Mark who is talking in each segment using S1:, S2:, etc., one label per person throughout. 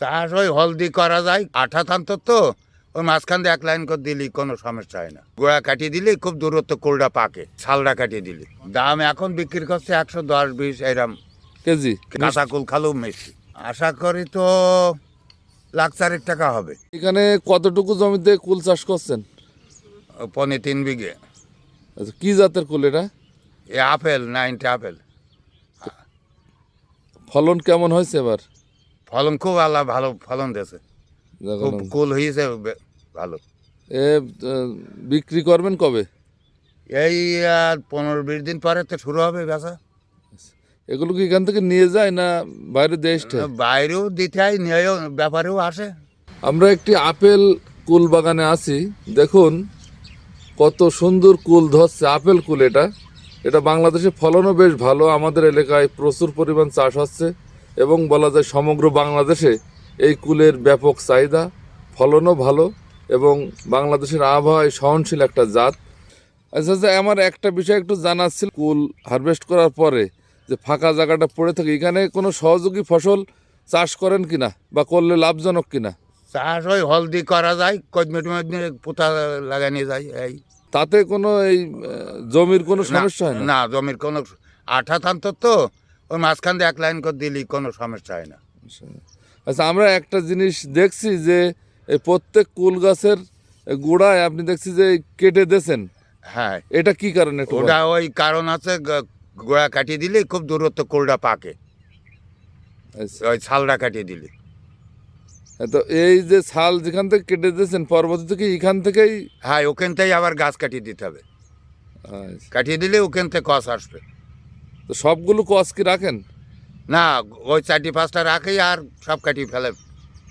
S1: চাষ ওই হলদি করা যায় আঠা থান্ত তো ওই মাঝখান দিয়ে এক লাইন করে দিলি কোনো সমস্যা হয় না। গোড়া কাটিয়ে দিলি খুব দূরত্ব কোলটা পাকে ছালটা কাটিয়ে দিলি। দাম এখন বিক্রি করছে একশো দশ বিশ এরম।
S2: কেজি?
S1: কাঁচা কুল খালু মেশি আশা করি তো লাখ চারেক টাকা হবে।
S2: এখানে কতটুকু জমিতে কুল চাষ করছেন?
S1: পনে তিন বিঘে।
S2: আচ্ছা কি জাতের কুল এটা?
S1: এ আপেল নাইনটি আপেল।
S2: ফলন কেমন হয়েছে এবার?
S1: ফলন খুব আল্লাহ ভালো ফলন দিয়েছে। খুব। কুল হয়েছে ভালো।
S2: এ বিক্রি করবেন কবে?
S1: এই আর পনেরো বিশ দিন পরে তো শুরু হবে বেচা।
S2: এগুলো কি এখান থেকে নিয়ে যায় না বাইরে দেশ
S1: বাইরেও দিতে হয় নিয়েও ব্যাপারেও আসে।
S2: আমরা একটি আপেল কুল বাগানে আছি। দেখুন কত সুন্দর কুল ধরছে আপেল কুল এটা। এটা বাংলাদেশে ফলনও বেশ ভালো আমাদের এলাকায় প্রচুর পরিমাণ চাষ হচ্ছে। এবং বলা যায় সমগ্র বাংলাদেশে এই কুলের ব্যাপক চাহিদা ফলনও ভালো এবং বাংলাদেশের আবহাওয়ায় সহনশীল একটা জাত। আচ্ছা আচ্ছা আমার একটা বিষয় একটু জানার ছিল। কুল হারভেস্ট করার পরে যে ফাঁকা জায়গাটা পড়ে থাকে এখানে কোনো সহযোগী ফসল চাষ করেন কিনা বা করলে লাভজনক কিনা?
S1: চাষ ওই হলদি করা যায় কদমে টমেটে পোতা লাগানো যায় এই।
S2: তাতে কোনো এই জমির কোনো সমস্যা হয় না?
S1: না জমির কোনো আঠা থান্ত তো ওই মাঝখান দিয়ে এক লাইন করে দিলি কোনো সমস্যা হয় না।
S2: আচ্ছা আমরা একটা জিনিস দেখছি যে এই প্রত্যেক কুল গাছের গোড়ায় আপনি দেখছি যে কেটে দিয়েছেন।
S1: হ্যাঁ।
S2: এটা কি কারণে
S1: ওটা ওই কারণ আছে গোড়া কাটিয়ে দিলে খুব দূরত্ব কোলটা পাকে।
S2: আচ্ছা।
S1: ওই ছালটা কাটিয়ে দিলে।
S2: তো এই যে ছাল যেখান থেকে কেটে দিয়েছেন পরবর্তীতে কি এখান থেকেই
S1: হ্যাঁ ওখান থেকে আবার গাছ কাটিয়ে দিতে হবে।
S2: আচ্ছা।
S1: কাটিয়ে দিলে ওখান থেকে কষ আসবে।
S2: তো সবগুলো কস কি রাখেন?
S1: না ওই চারটি পাঁচটা রাখেই আর সব কাটিয়ে ফেলে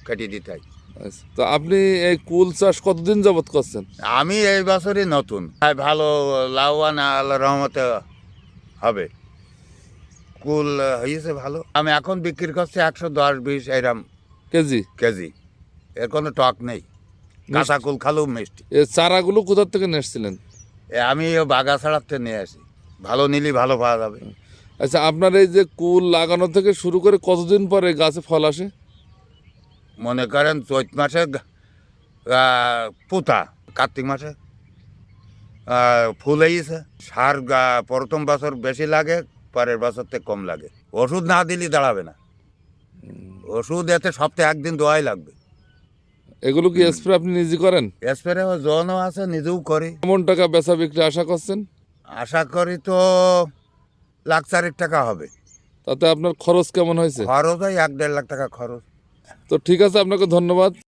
S1: কাটিয়ে দিতে হয়।
S2: আচ্ছা। তো আপনি এই কুল চাষ কতদিন যাবত করছেন?
S1: আমি এই বছরই নতুন। ভালো লাভবান আল্লাহ রহমতে হবে। কুল হয়েছে ভালো। আমি এখন বিক্রি করছি একশো দশ বিশ এরম
S2: কেজি?
S1: কেজি। এর কোনো টক নেই। কাঁচা কুল খালু মিষ্টি।
S2: এই চারাগুলো কোথা থেকে নিয়েছিলেন
S1: এ আমি ও বাগা ছাড়াতে নিয়ে আসি। ভালো নিলি ভালো পাওয়া যাবে।
S2: আচ্ছা আপনার এই যে কুল লাগানো থেকে শুরু করে কতদিন পরে গাছে ফল আসে?
S1: মনে করেন চৈত মাসে পুতা কার্তিক মাসে ফুল হয়েছে সার প্রথম বছর বেশি লাগে পরের বছর থেকে কম লাগে। ওষুধ না দিলে দাঁড়াবে না। ওষুধ এতে সপ্তাহে একদিন দোয়াই লাগবে।
S2: এগুলো কি স্প্রে আপনি নিজে করেন?
S1: স্প্রে জনও আছে নিজেও করি।
S2: কেমন টাকা বেচা বিক্রি আশা করছেন?
S1: আশা করি তো লাখ চারেক টাকা হবে।
S2: তাতে আপনার খরচ কেমন হয়েছে?
S1: খরচ হয় এক দেড় লাখ টাকা খরচ।
S2: তো ঠিক আছে আপনাকে ধন্যবাদ।